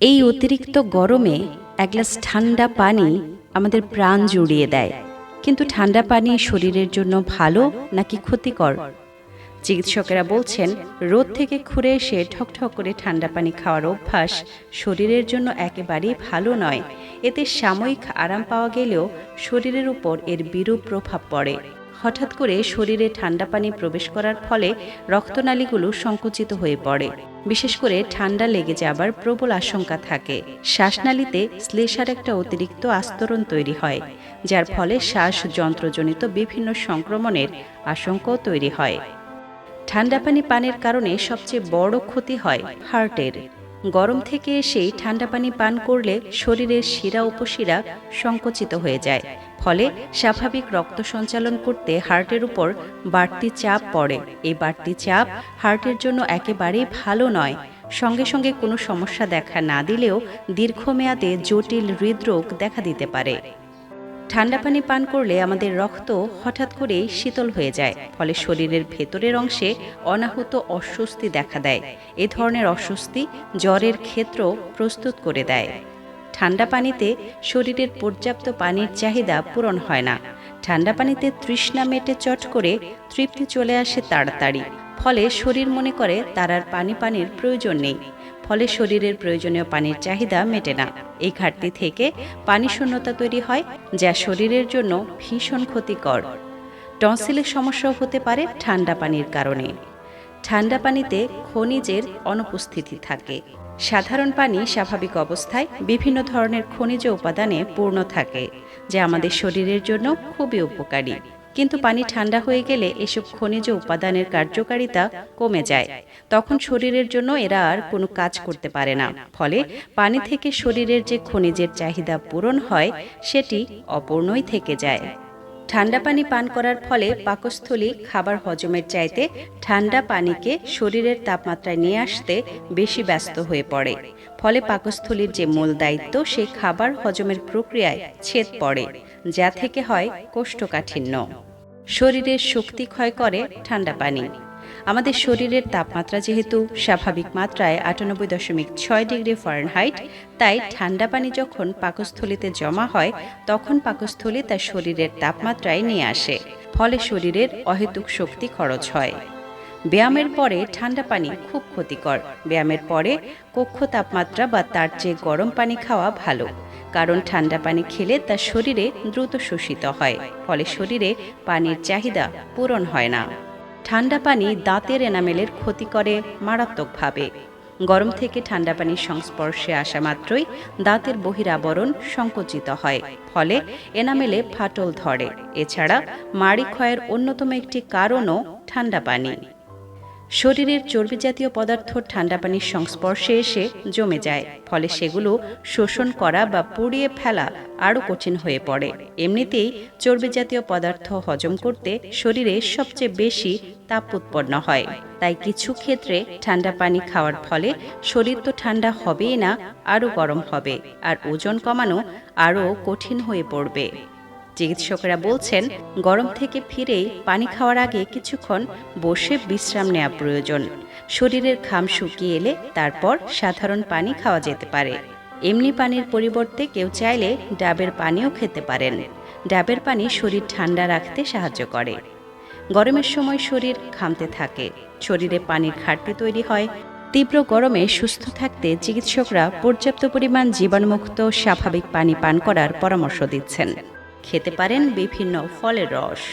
এই অতিরিক্ত গরমে এক গ্লাস ঠান্ডা পানি আমাদের প্রাণ জুড়িয়ে দেয়। কিন্তু ঠান্ডা পানি শরীরের জন্য ভালো নাকি ক্ষতিকর? চিকিৎসকেরা বলছেন, রোদ থেকে ঘুরে এসে ঠকঠক করে ঠান্ডা পানি খাওয়ার অভ্যাস শরীরের জন্য একেবারেই ভালো নয়। এতে সাময়িক আরাম পাওয়া গেলেও শরীরের উপর এর বিরূপ প্রভাব পড়ে। হঠাৎ করে শরীরে ঠান্ডা পানি প্রবেশ করার ফলে রক্তনালীগুলো সংকুচিত হয়ে পড়ে। বিশেষ করে ঠান্ডা লেগে যাবার প্রবল আশঙ্কা থাকে। শ্বাসনালীতে শ্লেষার একটা অতিরিক্ত আস্তরণ তৈরি হয়, যার ফলে শ্বাস যন্ত্রজনিত বিভিন্ন সংক্রমণের আশঙ্কাও তৈরি হয়। ঠান্ডা পানি পানের কারণে সবচেয়ে বড় ক্ষতি হয় হার্টের। গরম থেকে এসেই ঠান্ডা পানি পান করলে শরীরের শিরা উপশিরা সংকুচিত হয়ে যায়। ফলে স্বাভাবিক রক্ত সঞ্চালন করতে হার্টের উপর বাড়তি চাপ পড়ে। এই বাড়তি চাপ হার্টের জন্য একেবারেই ভালো নয়। সঙ্গে সঙ্গে কোনো সমস্যা দেখা না দিলেও দীর্ঘমেয়াদে জটিল হৃদরোগ দেখা দিতে পারে। ঠান্ডা পানি পান করলে আমাদের রক্ত হঠাৎ করেই শীতল হয়ে যায়, ফলে শরীরের ভেতরের অংশে অনাহুত অস্বস্তি দেখা দেয়। এ ধরনের অস্বস্তি জ্বরের ক্ষেত্র প্রস্তুত করে দেয়। ঠান্ডা পানিতে শরীরের পর্যাপ্ত পানির চাহিদা পূরণ হয় না। ঠান্ডা পানিতে তৃষ্ণা মেটে চট করে তৃপ্তি চলে আসে তাড়াতাড়ি। ফলে শরীর মনে করে তার আর পানি পানির প্রয়োজন নেই। ফলে শরীরের প্রয়োজনীয় পানির চাহিদা মেটে না। এই ঘাটতি থেকে পানি শূন্যতা তৈরি হয়, যা শরীরের জন্য ভীষণ ক্ষতিকর। টনসিলের সমস্যাও হতে পারে ঠান্ডা পানির কারণে। ঠান্ডা পানিতে খনিজের অনুপস্থিতি থাকে। সাধারণ পানি স্বাভাবিক অবস্থায় বিভিন্ন ধরনের খনিজ উপাদানে পূর্ণ থাকে, যা আমাদের শরীরের জন্য খুবই উপকারী। কিন্তু পানি ঠান্ডা হয়ে গেলে এসব খনিজ উপাদানের কার্যকারিতা কমে যায়। তখন শরীরের জন্য এরা আর কোনো কাজ করতে পারে না। ফলে পানি থেকে শরীরের যে খনিজের চাহিদা পূরণ হয়, সেটি অপূর্ণই থেকে যায়। ঠান্ডা পানি পান করার ফলে পাকস্থলী খাবার হজমের চাইতে ঠান্ডা পানিকে শরীরের তাপমাত্রায় নিয়ে আসতে বেশি ব্যস্ত হয়ে পড়ে। ফলে পাকস্থলীর যে মূল দায়িত্ব, সেই খাবার হজমের প্রক্রিয়ায় ছেদ পড়ে, যা থেকে হয় কোষ্ঠকাঠিন্য। শরীরের শক্তি ক্ষয় করে ঠান্ডা পানি। আমাদের শরীরের তাপমাত্রা যেহেতু স্বাভাবিক মাত্রায় আটানব্বই দশমিক ছয় ডিগ্রি ফারেনহাইট, তাই ঠান্ডা পানি যখন পাকস্থলিতে জমা হয়, তখন পাকস্থলী তার শরীরের তাপমাত্রায় নিয়ে আসে, ফলে শরীরের অহেতুক শক্তি খরচ হয়। ব্যায়ামের পরে ঠান্ডা পানি খুব ক্ষতিকর। ব্যায়ামের পরে কক্ষ তাপমাত্রা বা তার চেয়ে গরম পানি খাওয়া ভালো। কারণ ঠান্ডা পানি খেলে তার শরীরে দ্রুত শোষিত হয়, ফলে শরীরে পানির চাহিদা পূরণ হয় না। ঠান্ডা পানি দাঁতের এনামেলের ক্ষতি করে মারাত্মকভাবে। গরম থেকে ঠান্ডা পানির সংস্পর্শে আসা মাত্রই দাঁতের বহিরাবরণ সংকুচিত হয়, ফলে এনামেলে ফাটল ধরে। এছাড়া মাড়ি ক্ষয়ের অন্যতম একটি কারণও ঠান্ডা পানি। শরীরের চর্বি জাতীয় পদার্থ ঠান্ডা পানির সংস্পর্শে এসে জমে যায়, ফলে সেগুলো শোষণ করা বা পুড়িয়ে ফেলা আরও কঠিন হয়ে পড়ে। এমনিতেই চর্বি জাতীয় পদার্থ হজম করতে শরীরে সবচেয়ে বেশি তাপ উৎপন্ন হয়। তাই কিছু ক্ষেত্রে ঠান্ডা পানি খাওয়ার ফলে শরীর তো ঠান্ডা হবেই না, আরও গরম হবে, আর ওজন কমানো আরও কঠিন হয়ে পড়বে। চিকিৎসকরা বলছেন, গরম থেকে ফিরেই পানি খাওয়ার আগে কিছুক্ষণ বসে বিশ্রাম নেওয়া প্রয়োজন। শরীরের ঘাম শুকিয়ে এলে তারপর সাধারণ পানি খাওয়া যেতে পারে। এমনি পানির পরিবর্তে কেউ চাইলে ডাবের পানিও খেতে পারেন। ডাবের পানি শরীর ঠান্ডা রাখতে সাহায্য করে। গরমের সময় শরীর ঘামতে থাকে। শরীরে পানির ঘাটতি তৈরি হয়। তীব্র গরমে সুস্থ থাকতে চিকিৎসকরা পর্যাপ্ত পরিমাণ জীবাণুমুক্ত স্বাভাবিক পানি পান করার পরামর্শ দিচ্ছেন। খেতে পারেন বিভিন্ন ফলের রস।